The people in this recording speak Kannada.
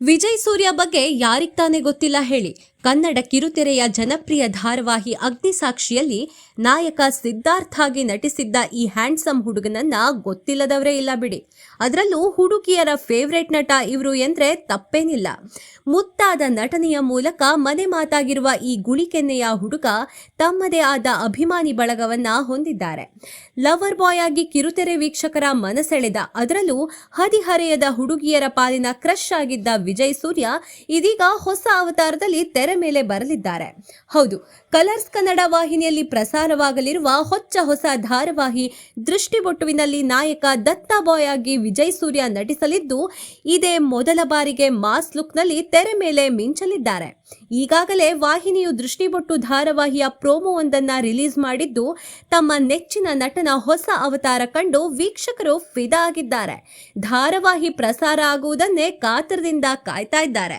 ವಿಜಯ್ ಸೂರ್ಯ ಬಗ್ಗೆ ಯಾರಿಗ್ ತಾನೇ ಗೊತ್ತಿಲ್ಲ ಹೇಳಿ. ಕನ್ನಡ ಕಿರುತೆರೆಯ ಜನಪ್ರಿಯ ಧಾರಾವಾಹಿ ಅಗ್ನಿಸಾಕ್ಷಿಯಲ್ಲಿ ನಾಯಕ ಸಿದ್ಧಾರ್ಥಾಗಿ ನಟಿಸಿದ್ದ ಈ ಹ್ಯಾಂಡ್ಸಮ್ ಹುಡುಗನನ್ನ ಗೊತ್ತಿಲ್ಲದವರೇ ಇಲ್ಲ ಬಿಡಿ. ಅದರಲ್ಲೂ ಹುಡುಗಿಯರ ಫೇವ್ರೇಟ್ ನಟ ಇವರು ಎಂದ್ರೆ ತಪ್ಪೇನಿಲ್ಲ. ಮುತ್ತಾದ ನಟನೆಯ ಮೂಲಕ ಮನೆ ಮಾತಾಗಿರುವ ಈ ಗುಳಿಕೆನ್ನೆಯ ಹುಡುಗ ತಮ್ಮದೇ ಆದ ಅಭಿಮಾನಿ ಬಳಗವನ್ನ ಹೊಂದಿದ್ದಾರೆ. ಲವರ್ ಬಾಯ್ ಆಗಿ ಕಿರುತೆರೆ ವೀಕ್ಷಕರ ಮನಸೆಳೆದ ಅದರಲ್ಲೂ ಹದಿಹರೆಯದ ಹುಡುಗಿಯರ ಪಾಲಿನ ಕ್ರಶ್ ಆಗಿದ್ದ ವಿಜಯ್ ಸೂರ್ಯ ಇದೀಗ ಹೊಸ ಅವತಾರದಲ್ಲಿ ತೆರೆ ಮೇಲೆ ಬರಲಿದ್ದಾರೆ. ಹೌದು, ಕಲರ್ಸ್ ಕನ್ನಡ ವಾಹಿನಿಯಲ್ಲಿ ಪ್ರಸಾರವಾಗಲಿರುವ ಹೊಚ್ಚ ಹೊಸ ಧಾರಾವಾಹಿ ದೃಷ್ಟಿಬೊಟ್ಟುವಿನಲ್ಲಿ ನಾಯಕ ದತ್ತ ಬಾಯ್ ಆಗಿ ವಿಜಯ್ ಸೂರ್ಯ ನಟಿಸಲಿದ್ದು, ಇದೇ ಮೊದಲ ಬಾರಿಗೆ ಮಾಸ್ ಲುಕ್ನಲ್ಲಿ ತೆರೆ ಮೇಲೆ ಮಿಂಚಲಿದ್ದಾರೆ. ಈಗಾಗಲೇ ವಾಹಿನಿಯು ದೃಷ್ಟಿಬೊಟ್ಟು ಧಾರಾವಾಹಿಯ ಪ್ರೋಮೋವೊಂದನ್ನ ರಿಲೀಸ್ ಮಾಡಿದ್ದು, ತಮ್ಮ ನೆಚ್ಚಿನ ನಟನ ಹೊಸ ಅವತಾರ ಕಂಡು ವೀಕ್ಷಕರು ಫಿದಾ ಆಗಿದ್ದಾರೆ. ಧಾರಾವಾಹಿ ಪ್ರಸಾರ ಆಗುವುದನ್ನೇ ಕಾತರದಿಂದ ಕಾಯ್ತಾ ಇದ್ದಾರೆ.